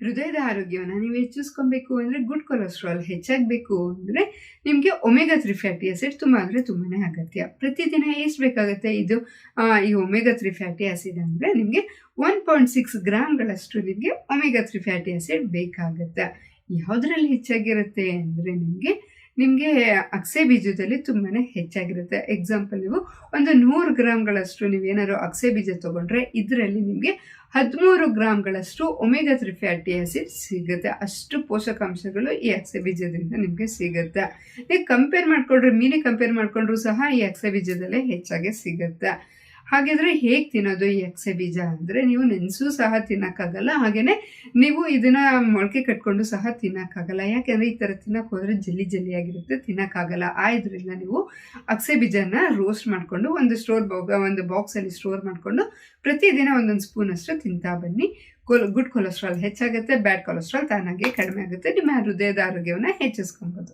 ಹೃದಯದ ಆರೋಗ್ಯವನ್ನು ನೀವು ಹೆಚ್ಚಿಸ್ಕೊಬೇಕು ಅಂದರೆ ಗುಡ್ ಕೊಲೆಸ್ಟ್ರಾಲ್ ಹೆಚ್ಚಾಗಬೇಕು ಅಂದರೆ ನಿಮಗೆ ಒಮೆಗಾ ತ್ರೀ ಫ್ಯಾಟಿ ಆಸಿಡ್ ತುಂಬ ಅಂದರೆ ತುಂಬಾ ಅಗತ್ಯ. ಪ್ರತಿದಿನ ಎಷ್ಟು ಬೇಕಾಗುತ್ತೆ ಇದು? ಈ ಒಮೆಗಾ ತ್ರೀ ಫ್ಯಾಟಿ ಆಸಿಡ್ ಅಂದರೆ ನಿಮಗೆ ಒನ್ ಪಾಯಿಂಟ್ ಸಿಕ್ಸ್ ಗ್ರಾಮ್ಗಳಷ್ಟು ನಿಮಗೆ ಒಮೆಗಾ ತ್ರೀ ಫ್ಯಾಟಿ ಆಸಿಡ್ ಬೇಕಾಗುತ್ತೆ. ಯಾವುದ್ರಲ್ಲಿ ಹೆಚ್ಚಾಗಿರುತ್ತೆ ಅಂದರೆ ನಿಮಗೆ ನಿಮಗೆ ಅಕ್ಸೆ ಬೀಜದಲ್ಲಿ ತುಂಬಾ ಹೆಚ್ಚಾಗಿರುತ್ತೆ. ಎಕ್ಸಾಂಪಲ್ ನೀವು ಒಂದು ನೂರು ಗ್ರಾಮ್ಗಳಷ್ಟು ನೀವೇನಾದ್ರು ಅಕ್ಸೆ ಬೀಜ ತೊಗೊಂಡ್ರೆ ಇದರಲ್ಲಿ ನಿಮಗೆ ಹದಿಮೂರು ಗ್ರಾಮ್ಗಳಷ್ಟು ಒಮೆಗಾ ತ್ರೀ ಫ್ಯಾಟಿ ಆಸಿಡ್ ಸಿಗುತ್ತೆ. ಅಷ್ಟು ಪೋಷಕಾಂಶಗಳು ಈ ಅಕ್ಸೆ ಬೀಜದಿಂದ ನಿಮಗೆ ಸಿಗುತ್ತೆ. ನೀವು ಕಂಪೇರ್ ಮಾಡಿಕೊಂಡ್ರೆ, ಮೀನಿ ಕಂಪೇರ್ ಮಾಡಿಕೊಂಡ್ರು ಸಹ ಈ ಅಕ್ಸೆ ಬೀಜದಲ್ಲೇ ಹೆಚ್ಚಾಗಿ ಸಿಗುತ್ತೆ. ಹಾಗಿದ್ರೆ ಹೇಗೆ ತಿನ್ನೋದು ಈ ಅಕ್ಸೆ ಬೀಜ ಅಂದರೆ ನೀವು ನೆನೆಸು ಸಹ ತಿನ್ನೋಕ್ಕಾಗಲ್ಲ ಹಾಗೆಯೇ ನೀವು ಇದನ್ನು ಮೊಳಕೆ ಕಟ್ಕೊಂಡು ಸಹ ತಿನ್ನೋಕ್ಕಾಗಲ್ಲ. ಯಾಕೆಂದರೆ ಈ ಥರ ತಿನ್ನೋಕೆ ಹೋದರೆ ಜಲ್ಲಿ ಜಲ್ಲಿಯಾಗಿರುತ್ತೆ, ತಿನ್ನೋಕ್ಕಾಗಲ್ಲ. ಆ ಇದರಿಂದ ನೀವು ಅಕ್ಸೆ ಬೀಜನ ರೋಸ್ಟ್ ಮಾಡಿಕೊಂಡು ಒಂದು ಸ್ಟೋರ್ ಒಂದು ಬಾಕ್ಸಲ್ಲಿ ಸ್ಟೋರ್ ಮಾಡಿಕೊಂಡು ಪ್ರತಿದಿನ ಒಂದೊಂದು ಸ್ಪೂನ್ ಸ್ಪೂನಷ್ಟು ತಿಂತಾ ಬನ್ನಿ. ಕೊಲ್ ಗುಡ್ ಕೊಲೆಸ್ಟ್ರಾಲ್ ಹೆಚ್ಚಾಗುತ್ತೆ ಬ್ಯಾಡ್ ಕೊಲೆಸ್ಟ್ರಾಲ್ ತಾನಾಗೆ ಕಡಿಮೆ ಆಗುತ್ತೆ, ನಿಮ್ಮ ಹೃದಯದ ಆರೋಗ್ಯವನ್ನು ಹೆಚ್ಚಿಸ್ಕೊಬೋದು.